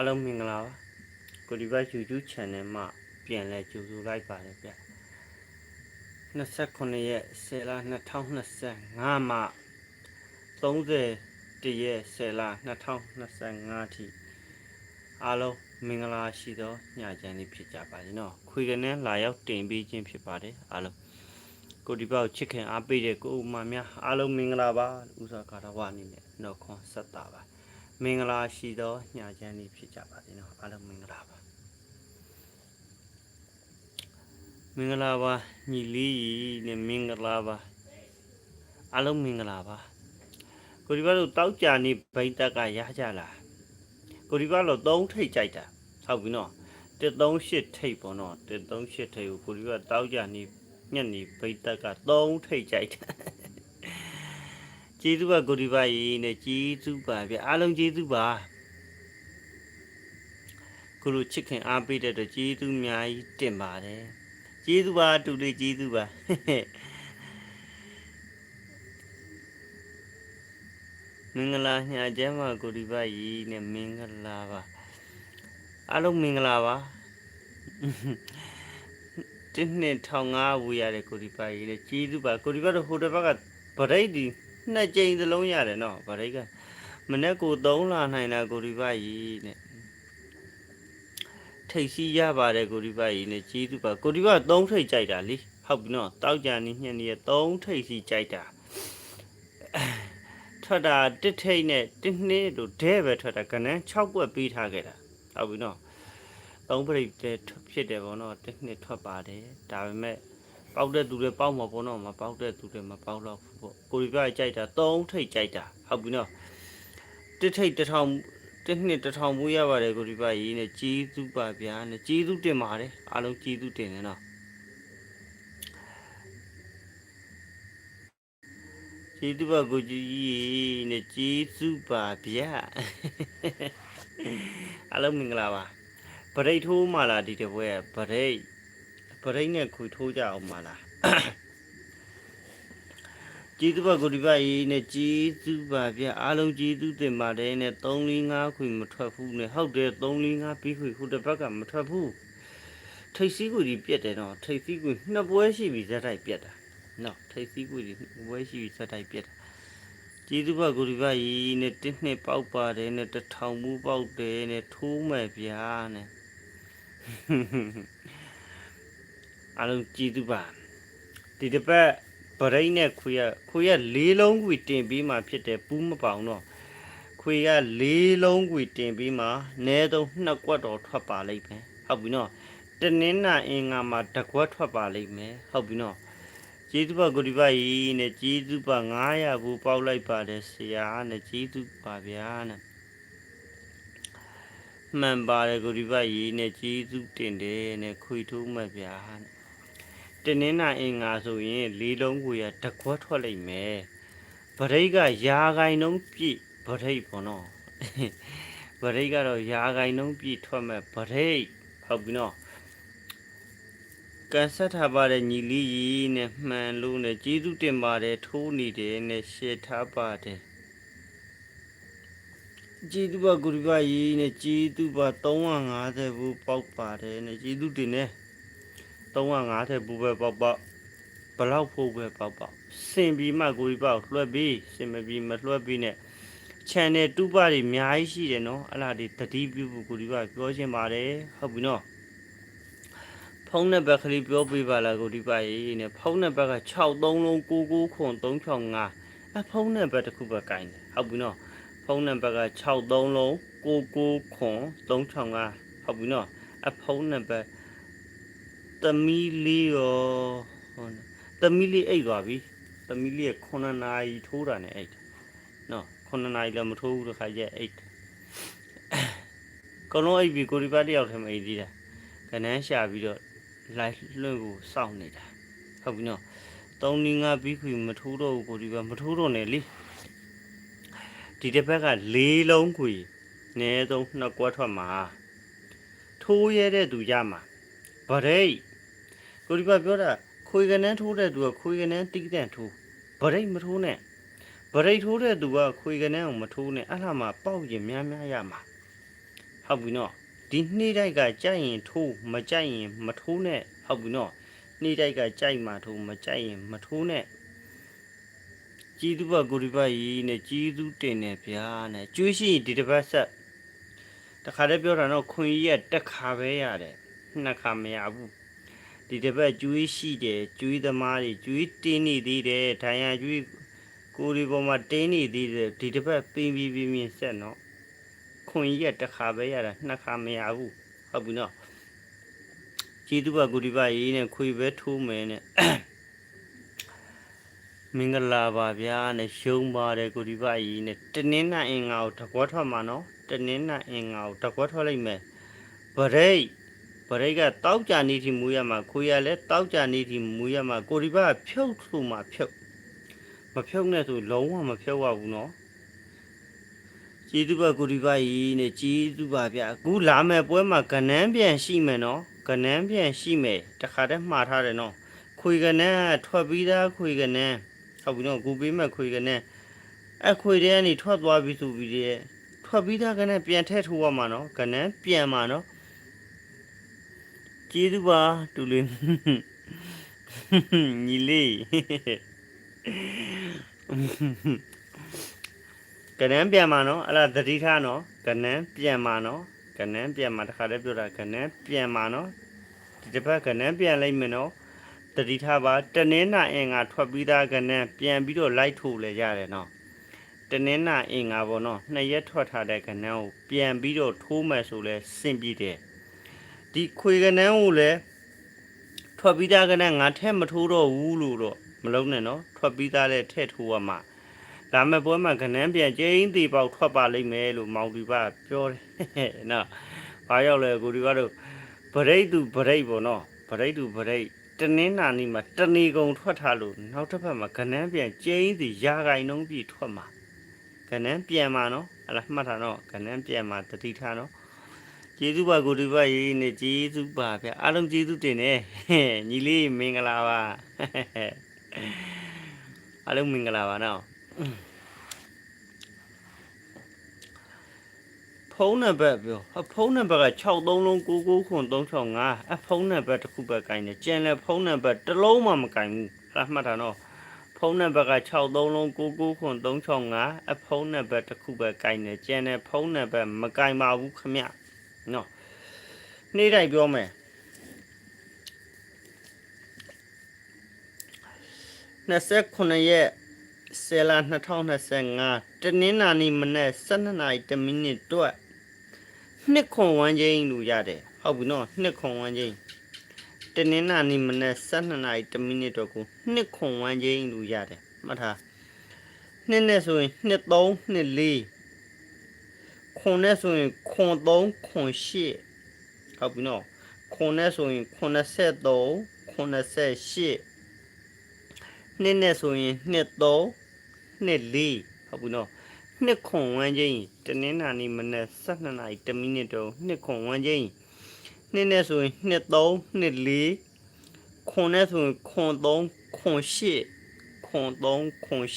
အားလုံးမင်္ဂလာပါကိုဒီဘတ် YouTube channel မှာပြန်လဲကြိုဆိုလိုက်ပါတယ်ဗျ29ရက်10လ2025မှာ30ရက်10လ2025ထိအားလုံးမင်္ဂလာရှိသောညချမ်းလေးဖြစ်ကြပါစေနော်ခွေကနေလာရောက်တင်ပေးခြင်းဖြစ်ပါတယ်အားလုံးကိုဒီဘတ်ကိုချစ်ခင်အားပေးတဲ့ကိုဥမာများအားလုံးမင်္ဂလာပါဥစ္စာကာရဝအနေနဲ့နှုတ်ခွန်းဆက်တာပါ မင်္ဂလာရှိသောညချမ်းလေးဖြစ်ကြပါစေနော်အားလုံးမင်္ဂလာပါမင်္ဂလာပါညီလေးနဲ့မင်္ဂလာပါအားလုံးမင်္ဂလာပါကိုဒီဘက်တို့တောက်ကြနေဗိတ်တက်ကရကြလားကိုဒီဘက်တော့သုံးထိတ်ကြိုက်တာဟုတ်ပြီနော်138ထိတ်ပေါ့နော်138ထိတ်ကိုကိုဒီဘက်တောက်ကြနေညက်နေဗိတ်တက်က3ထိတ်ကြိုက်တာ ကျေးဇူးပါကိုဒီပါကြီးနဲ့ကျေးဇူးပါဗျအားလုံးကျေးဇူးပါကိုလိုချစ်ခင်အားပေးတဲ့အတွက်ကျေးဇူးအများကြီးတင်ပါတယ်ကျေးဇူးပါတူလေးကျေးဇူးပါမင်္ဂလာညာကျမ်းပါကိုဒီပါကြီးနဲ့မင်္ဂလာပါအားလုံးမင်္ဂလာပါတင်းနှစ်ထောင်ငါဝေရတယ်ကိုဒီပါကြီးနဲ့ကျေးဇူးပါကိုဒီပါတော့ဟိုတစ်ဘက်ကဗရိတ်ဒီ နှစ်ကြိမ်သလုံးရတယ်နော်ဗရိတ်ကမနေ့ကိုသုံးလာနိုင်တာကိုဒီပကြီးနဲ့ထိတ်စီရပါတယ်ကိုဒီပကြီးနဲ့ကြီးသူပါကိုဒီပသုံးထိတ်ကြိုက်တာလीဟုတ်ပြီနော်တောက်ကြနေညနေရသုံးထိတ်စီကြိုက်တာထွက်တာတစ်ထိတ်နဲ့တစ်နှစ်တို့ဒဲပဲထွက်တာကနန်း6ပွက်ပေးထားခဲ့တာဟုတ်ပြီနော်သုံးပရိတ်တဲ့ဖြစ်တယ်ဗောနော်တစ်နှစ်ထွက်ပါတယ်ဒါပေမဲ့ ပေါက်တဲ့သူတွေပေါက်မှာပေါ့နော်မပေါက်တဲ့သူတွေမပေါက်တော့ဘူးပေါ့ကိုရီပြကြိုက်တာ၃ထိတ်ကြိုက်တာဟုတ်ပြီနော်တစ်ထိတ်တစ်ထောင်တစ်နှစ်တစ်ထောင်မူရပါတယ်ကိုရီပြရေးနဲ့ကြီးစုပါဗျာနဲ့ကြီးစုတင်ပါတယ်အားလုံးကြီးစုတင်တယ်နော်ကြီးစုပါကိုကြီးနဲ့ကြီးစုပါဗျာအားလုံးမင်္ဂလာပါပရိတ်ထိုးမှလာဒီတပွဲပရိတ်ပ ရိတ်နဲ့ခွေထိုးကြအောင်မလားကျေးဇူးပါကိုဒီပါရေးနဲ့ကျေးဇူးပါဗျအားလုံးကျေးဇူးတင်ပါတယ်နဲ့3 4 5ခွေမထွက်ဘူးနဲ့ဟုတ်တယ်3 4 5ပြီးခွေခုတစ်ပတ်ကမထွက်ဘူးထိတ်စည်းခွေကြီးပြက်တယ်နော်ထိတ်စည်းခွေနှစ်ပွဲရှိပြီဇက်တိုက်ပြက်တာနော်ထိတ်စည်းခွေကြီးနှစ်ပွဲရှိပြီဇက်တိုက်ပြက်တာကျေးဇူးပါကိုဒီပါရေးနဲ့တစ်နှစ်ပေါက်ပါတယ်နဲ့တစ်ထောင်မူပေါက်တယ်နဲ့ထိုးမယ်ဗျာနဲ့ အားလုံးကြည်သူပါဒီတစ်ပတ်ဗရိတ်နဲ့ခွေရခွေရလေးလုံးခွေတင်ပြီးမှဖြစ်တယ်ပူးမပေါအောင်တော့ခွေရလေးလုံးခွေတင်ပြီးမှနဲတော့နှစ်ကွက်တော်ထွက်ပါလိမ့်မယ်ဟုတ်ပြီနော်တနင်္လာအင်္ဂါမှာတစ်ကွက်ထွက်ပါလိမ့်မယ်ဟုတ်ပြီနော်ကျေးဇူးပါဂုတိပါကြီးနဲ့ကျေးဇူးပါ900ဘူးပေါက်လိုက်ပါတယ်ဆရာနဲ့ကျေးဇူးပါဗျာနဲ့မှန်ပါတယ်ဂုတိပါကြီးနဲ့ကျေးဇူးတင်တယ်နဲ့ခွေထိုးမှတ်ဗျာနဲ့ တနင်္လာအင်္ဂါဆိုရင်လေးလုံးကိုရတကွက်ထွက်လိုက်မယ်ဗရိတ်ကယာဂိုင်နှုံးပြည့်ဗရိတ်ပေါ့နော်ဗရိတ်ကတော့ယာဂိုင်နှုံးပြည့်ထွက်မဲ့ဗရိတ်ဟုတ်ပြီနော်ကန်ဆက်ထားပါတဲ့ညီလေးကြီးနဲ့မှန်လို့နဲ့ကျေးဇူးတင်ပါတယ်ထိုးနေတယ်နဲ့ရှေ့ထားပါတယ်ကျေးဇူးပါဂုရိပါကြီးနဲ့ကျေးဇူးပါ350ဘူးပေါက်ပါတယ်နဲ့ကျေးဇူးတင်တယ် 350ထက်ဘူးပဲပေါက်ပေါက်ဘလောက်ဖို့ပဲပေါက်ပေါက်စင်ပြီးမှကိုကြီးပေါက်လွှတ်ပြီးစင်မပြီးမလွှတ်ပြီးနဲ့ channel တူပါတွေအများကြီးရှိတယ်နော်အဲ့လားဒီတတိပြုဖို့ကိုကြီးပါပြောချင်ပါတယ်ဟုတ်ပြီနော်ဖုန်းနံပါတ်ကလေးပြောပေးပါလားကိုဒီပါရေးနဲ့ဖုန်းနံပါတ်က63လုံး99ခွန်365အဖုန်းနံပါတ်တစ်ခုပဲကင်တယ်ဟုတ်ပြီနော်ဖုန်းနံပါတ်က63လုံး99ခွန်365ဟုတ်ပြီနော်အဖုန်းနံပါတ် သမီးလေးရောဟုတ်တယ်သမီးလေးအိတ်သွားပြီသမီးလေးက9နာရီထိုးတာနဲ့အိတ်နော်9နာရီလည်းမထိုးဘူးတခါကျအိတ်ကောလုံးအိတ်ပြီကိုရီပါတယောက်ထဲမှာအိတ်သေးတာကနန်းရှာပြီးတော့လိုက်လွင့်ကိုစောင့်နေတာဟုတ်ပြီနော်3 5ပြီးခွေမထိုးတော့ဘူးကိုရီပါမထိုးတော့နဲ့လေဒီတစ်ဘက်က၄လုံးခွေနည်းဆုံးနှစ်ကွက်ထွက်မှာထိုးရတဲ့သူရမှာဗရိတ် ကိုဒီပါပြောတာခွေကနန်းထိုးတဲ့သူကခွေကနန်းတိကတန့်ထိုးဗရိတ်မထိုးနဲ့ဗရိတ်ထိုးတဲ့သူကခွေကနန်းကိုမထိုးနဲ့အဲ့လာမှပေါက်ရင်များများရမှာဟဟုတ်ပြီနော်ဒီနှိမ့်တိုက်ကကြိုက်ရင်ထိုးမကြိုက်ရင်မထိုးနဲ့ဟုတ်ပြီနော်နှိမ့်တိုက်ကကြိုက်မှထိုးမကြိုက်ရင်မထိုးနဲ့ជីသူဘကိုဒီဘကြီးနဲ့ជីသူတင်နေဗျာနဲ့ကျွေးရှိရင်ဒီတစ်ပတ်ဆက်တခါတည်းပြောတာတော့ခွင်ကြီးကတစ်ခါပဲရတယ်နှစ်ခါမရဘူး ဒီတစ်ပတ်ကျွေးရှိတယ်ကျွေးသမားတွေကျွေးတင်းနေသေးတယ်ဒိုင်ယာကျွေးကိုဒီပေါ်မှာတင်းနေသေးတယ်ဒီတစ်ပတ်ပင်ပြီးပြင်းပြင်းဆက်နော်ခွန်ကြီးကတစ်ခါပဲရတာနှစ်ခါမရဘူးဟုတ်ပြီနော်ကျေးဇူးပါကုတိပါရေးနဲ့ခွေပဲထိုးမယ်နဲ့မင်္ဂလာပါဗျာနဲ့ရှုံးပါတယ်ကုတိပါရေးနဲ့တနင်းနာအင်္ဂါကိုတကွက်ထွက်မှာနော်တနင်းနာအင်္ဂါကိုတကွက်ထွက်လိုက်မယ်ဗရိတ် ဗရိတ်ကတောက်ကြနေတီမူရမှာခွေရလဲတောက်ကြနေတီမူရမှာကုတိပါဖြုတ်ထူမှာဖြုတ်မဖြုတ်နဲ့ဆိုလုံးဝမဖြုတ်ရဘူးနော်ကျေးဇူးပါကိုဒီပါကြီးနဲ့ကျေးဇူးပါဗျအခုလာမယ်ပွဲမှာကနန်းပြန်ရှိမယ်နော်ကနန်းပြန်ရှိမယ်တခါတည်းမှားထားတယ်နော်ခွေကနန်းကထွက်ပြီးသားခွေကနန်းဟုတ်ပြီနော်ကိုပေးမဲ့ခွေကနန်းအခွေတဲ့ကနေထွက်သွားပြီဆိုပြီးတဲ့ထွက်ပြီးသားကနန်းပြန်ထည့်ထိုးရမှာနော်ကနန်းပြန်မှာနော် ကျေးဇူးပါတူလေးညီလေး ကနန်းပြန်มาနော်အဲ့ဒါသတိထားနော်ကနန်းပြန်มาနော်ကနန်းပြန်มาတခါတည်းပြောတာကနန်းပြန်มาနော်ဒီတစ်ပတ်ကနန်းပြန်လိုက်မယ်နော်သတိထားပါတနင်းနာအင်္ဂါထွက်ပြီးသားကနန်းပြန်ပြီးတော့လိုက်ထိုးလဲရတယ်နော်တနင်းနာအင်္ဂါပေါ့နော်နှစ်ရက်ထွက်ထားတဲ့ကနန်းကိုပြန်ပြီးတော့ထိုးမယ်ဆိုလဲစင်ပြီးတယ် ဒီခွေကနန်းကိုလည်းထွက်ပြီးသားကနန်းငါထဲမထိုးတော့ဘူးလို့တော့မလုံးနဲ့နော်ထွက်ပြီးသားလည်းထဲ့ထိုးရမှာဒါမဲ့ပွဲမှာကနန်းပြန်ကျင်းသေးပေါက်ထွက်ပါလိမ့်မယ်လို့မောင်ဒီပါပြောတယ်နော်ဘာရောက်လဲကိုဒီကတော့ဗရိတ်သူဗရိတ်ပေါ့နော်ဗရိတ်သူဗရိတ်တနင်းနာနီမှာတဏီကုံထွက်ထားလို့နောက်တစ်ဖက်မှာကနန်းပြန်ကျင်းသေးရာဂိုင်နှုံးပြီထွက်မှာကနန်းပြန်မှာနော်အဲ့ဒါမှတ်ထားနော်ကနန်းပြန်မှာတတိထားနော် ကျေးဇူးပါကိုဒီပါရေးနေကျေးဇူးပါဗျအားလုံးကျေးဇူးတင်နေညီလေးမင်္ဂလာပါအားလုံးမင်္ဂလာပါနော်ဖုန်းနံပါတ်ပြောအဖုန်းနံပါတ်က63လုံး99ခွန်365အဖုန်းနံပါတ်တစ်ခုပဲကင်တယ်ကျန်တဲ့ဖုန်းနံပါတ်တစ်လုံးမှမကင်ဘူးအဲ့ဒါမှတ်တာနော်ဖုန်းနံပါတ်က63လုံး99ခွန်365အဖုန်းနံပါတ်တစ်ခုပဲကင်တယ်ကျန်တဲ့ဖုန်းနံပါတ်မကင်ပါဘူးခမ နော်နေ့တိုင်းပြောမယ်29ရက်ဆယ်လာ2025တနင်္လာနေ့မနေ့12နာရီ1မိနစ်တော့နှစ်ခွန်ဝန်းချင်းလူရတယ်ဟုတ်ပြီနော်နှစ်ခွန်ဝန်းချင်းတနင်္လာနေ့မနေ့12နာရီ1မိနစ်တော့ကိုနှစ်ခွန်ဝန်းချင်းလူရတယ်မှတ်ထားနှစ်နဲ့ဆိုရင်နှစ်3နှစ်4 ခွန်နဲ့ဆိုရင်ခွန်3ခွန်8ဟုတ်ပြီနော်ခွန်နဲ့ဆိုရင်83 88နှစ်နဲ့ဆိုရင်နှစ်3နှစ်လေးဟုတ်ဘူးနော်နှစ်ခွန်ဝန်းချင်းတနင်္လာနေ့မနက်12နာရီ1မိနစ်တော့နှစ်ခွန်ဝန်းချင်းနှစ်နဲ့ဆိုရင်နှစ်3နှစ်4ခွန်နဲ့ဆိုရင်ခွန်3ခွန်8ခွန်3ခွန်8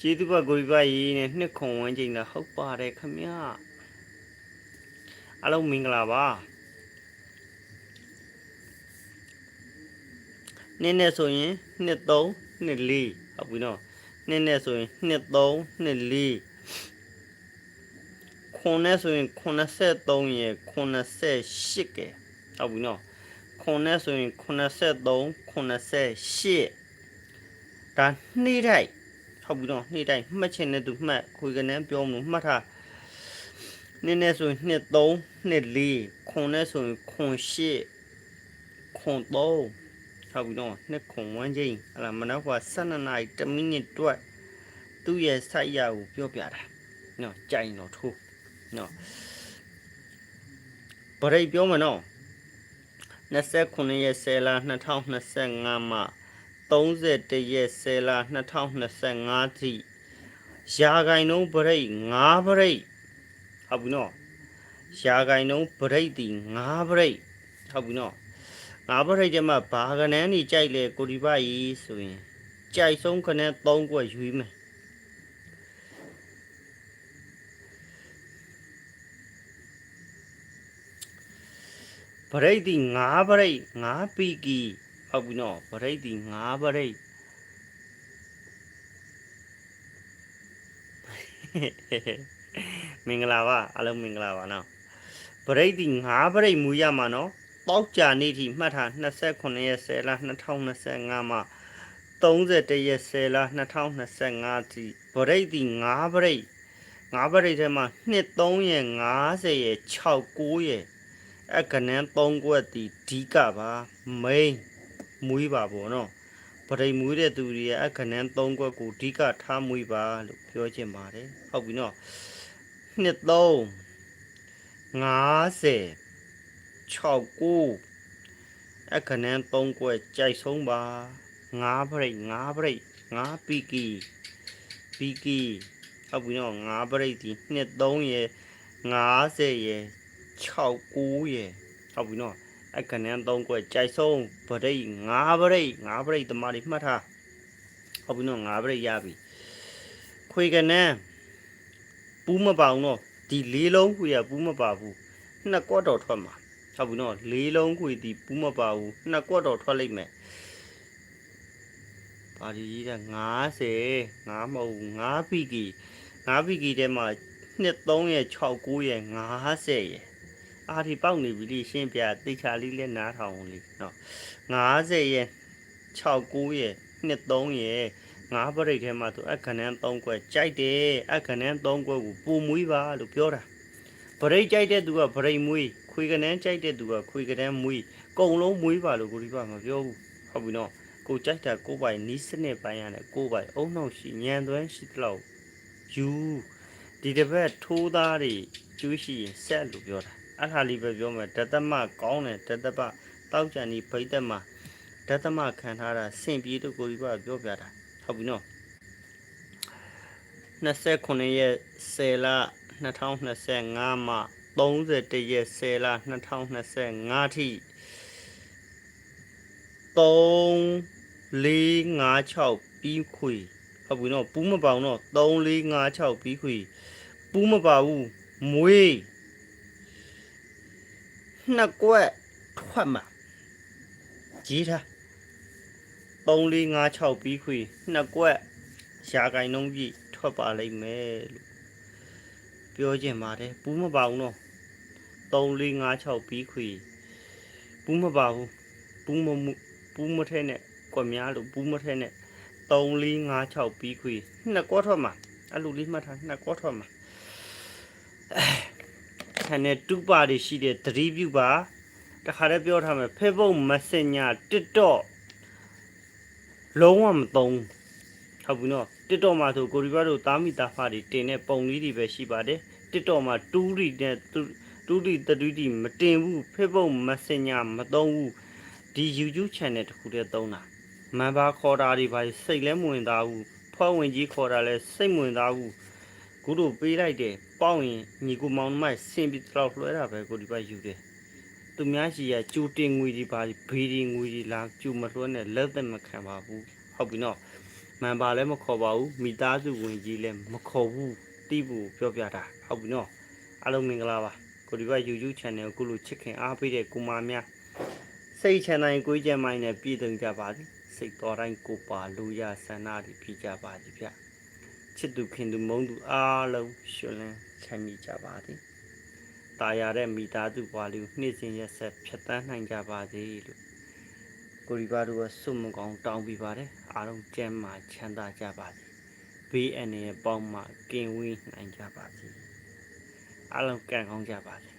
ကျေးဇူးပါကိုကြီးပါရေးနဲ့နှစ်ခွန်ဝန်းချင်းလားဟုတ်ပါတယ်ခမရအားလုံးမင်္ဂလာပါနှစ်နဲ့ဆိုရင်နှစ်3နှစ်4ဟုတ်ပြီနော်နှစ်နဲ့ဆိုရင်နှစ်3နှစ်4ခွန်နဲ့ဆိုရင်83ရယ်88ကဲဟုတ်ပြီနော်ခွန်နဲ့ဆိုရင်83 88ဒါနှိမ့်တိုက် ဟုတ်ပြီနော်နှိမ့်တိုက်မှတ်ချင်တဲ့သူမှတ်ခွေကနေပြောမလို့မှတ်ထားနှစ်နဲ့ဆိုရင်နှစ်3နှစ်4ခွန်နဲ့ဆိုရင်ခွန်8ခွန်3ဟုတ်ပြီနော်နှစ်ခွန်ဝန်းချင်းအဲ့ဒါမနောက်က12နာရီ1မိနစ်တွက်သူ့ရဲ့စိုက်ရကိုပြောပြတာနော်ကြိုင်တော့ထိုးနော်ဗရိတ်ပြောမယ်နော်29ရက်10လ2025မှာ 31ရက်10လ2025ထိရာဂိုင်နှုံးဗရိတ်5ဗရိတ်ဟုတ်ပြီနော်ရာဂိုင်နှုံးဗရိတ်တီ5ဗရိတ်ဟုတ်ပြီနော်ငါးပရိတ်ကျမဘာကနန်းနေကြိုက်လဲကိုဒီပါကြီးဆိုရင်ကြိုက်ဆုံးကနန်း၃ခွက်ယူမယ်ပရိတ်တိ9ပရိတ်9ပီကီ ဟုတ်ပြီနော်ပရိတ်တိ9ပရိတ်မင်္ဂလာပါအားလုံးမင်္ဂလာပါနော်ပရိတ်တိ9ပရိတ်မူရမှာနော်တောက်ကြနေ့ထိမှတ်ထား29ရက်10လ2025မှာ31ရက်10လ2025ထိပရိတ်တိ9ပရိတ်9ပရိတ်ထဲမှာ2 3ရက်50ရက်6 9ရက်အခနန်း3ကွက်တီဒီကပါမိန် မွေးပါပေါ့နော်ပရိတ်မွေးတဲ့သူတွေရဲ့အခနန်း3ကွက်ကိုအဓိကထားမွေးပါလို့ပြောချင်ပါတယ်ဟုတ်ပြီနော်နှစ်သုံး50 69အခနန်း3ကွက်ကြိုက်ဆုံးပါ9ပရိတ်9ပရိတ်9ပီကီပီကီဟုတ်ပြီနော်9ပရိတ်ဒီနှစ်3ရယ်50ရယ်69ရယ်ဟုတ်ပြီနော် အခနန်း3ကွက်ကြိုက်ဆုံးပရိတ်9ပရိတ်9ပရိတ်တမတွေမှတ်ထားဟုတ်ပြီနော်9ပရိတ်ရပြီခွေကနန်းပူးမပါဘူးနော်ဒီလေးလုံးခွေကပူးမပါဘူးနှစ်ကွက်တော်ထွက်မှာဟုတ်ပြီနော်လေးလုံးခွေဒီပူးမပါဘူးနှစ်ကွက်တော်ထွက်လိမ့်မယ်ပါဒီကြီးက90 9မဟုတ်ဘူး9ပီကီ9ပီကီထဲမှာနှစ်3ရဲ့6 9ရဲ့50ရဲ့ အာဒီပေါက်နေပြီလေရှင်းပြတိချာလေးလဲနားထောင်အောင်လေနော်50ရဲ့6 9ရဲ့နှစ်3ရဲ့ငါးပရိတ်ထဲမှာသူအခနန်း၃ခွက်ကြိုက်တယ်အခနန်း၃ခွက်ကိုပူမွေးပါလို့ပြောတာပရိတ်ကြိုက်တဲ့သူကပရိတ်မွေးခွေကနန်းကြိုက်တဲ့သူကခွေကနန်းမွေးကုံလုံးမွေးပါလို့ကိုဒီကမပြောဘူးဟုတ်ပြီနော်ကိုကြိုက်တာကိုပိုင်နီးစနစ်ပိုင်းရတယ်ကိုပိုင်အုံနှောက်ရှိညံသွမ်းရှိတလောက်ယူဒီတစ်ပတ်ထိုးသားတွေကျူးရှိရင်ဆက်လို့ပြောတာ အဲ့ဒါလေးပဲပြောမယ်ဒသမကောင်းတယ်ဒတပတောက်ကြံဒီဗိတ်သက်မှာဒသမခံထားတာစင်ပြေတို့ကိုဒီကပြောပြတာဟုတ်ပြီနော်29ရက်10လ2025မှ31ရက်10လ2025ထိ3 4 5 6ပြီးခွေဟုတ်ပြီနော်ပူးမပေါအောင်နော်3 4 5 6ပြီးခွေပူးမပါဘူးမွေး နှစ်ကွက်ထွက်မှာကြီးထား3 4 5 6ပြီးခွေနှစ်ကွက်ရှားကိုင်နှုံးပြည့်ထွက်ပါလိမ့်မယ်လို့ပြောချင်ပါတယ်ပူးမပါဘူးနော်3 4 5 6ပြီးခွေပူးမပါဘူးပူးမမှုပူးမထဲနဲ့ကွက်များလို့ပူးမထဲနဲ့3 4 5 6ပြီးခွေနှစ်ကွက်ထွက်မှာအဲ့လိုလေးမှတ်ထားနှစ်ကွက်ထွက်မှာဆ န်နဲ့တူပါတွေရှိတဲ့သတိပြုပါတခါတည်းပြောထားမယ် Facebook Messenger TikTok လုံးဝမသုံးဟုတ်ပြီနော် TikTok မှာဆိုကိုရီးယားတို့တားမိတာဖာတွေတင်တဲ့ပုံလေးတွေပဲရှိပါတယ် TikTok မှာ2ရီနဲ့2ရီ3ရီမတင်ဘူး Facebook Messenger မသုံးဘူးဒီ YouTube channel တစ်ခုတည်းသုံးတာမန်ဘာခေါ်တာတွေပါစိတ်လဲမဝင်သားဘူးဖွဲ့ဝင်ကြီးခေါ်တာလဲစိတ်မဝင်သားဘူး ခုတို့ပေးလိုက်တယ်ပေါက်ရင်ညီကိုမောင်နှမိုက်ဆင်ပြီးတော့လွှဲတာပဲကိုဒီဘက်ယူတယ်သူများရှိရကျူတင်ငွေတွေပါဘေးဒီငွေတွေလာကျူမလွှဲနဲ့လက်သက်မခံပါဘူးဟုတ်ပြီနော်မန်ပါလည်းမခေါ်ပါဘူးမိသားစုဝင်ကြီးလည်းမခေါ်ဘူးတိဘူးပြောပြတာဟုတ်ပြီနော်အားလုံးမင်္ဂလာပါကိုဒီဘက် YouTube channel ကိုကိုလိုချစ်ခင်အားပေးတဲ့ကိုမာများစိတ်ချမ်းသာရင်ကိုယ်ကြမ်းမိုင်းနဲ့ပြည်သူကြပါသည်စိတ်တော်တိုင်းကိုပါလူရဆန္ဒတွေဖြစ်ကြပါသည်ဗျ ချစ်သူခင်သူမုန်းသူအားလုံးရှင်လန်းချမ်းမြေ့ကြပါသည်ตายရတဲ့မိသားစုပွားလေးကိုနှိမ့်စင်ရက်ဆက်ဖြတ်တန်းနိုင်ကြပါစေလို့ ကိုရီဘာတို့ကစွတ်မကောင်းတောင်းပြီးပါတယ်အားလုံးကျမ်းမာချမ်းသာကြပါစေဘေးအန္တရာယ်ပေါင်းမှကင်ဝေးနိုင်ကြပါစေအားလုံးကံကောင်းကြပါစေ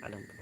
အားလုံးဘိုင်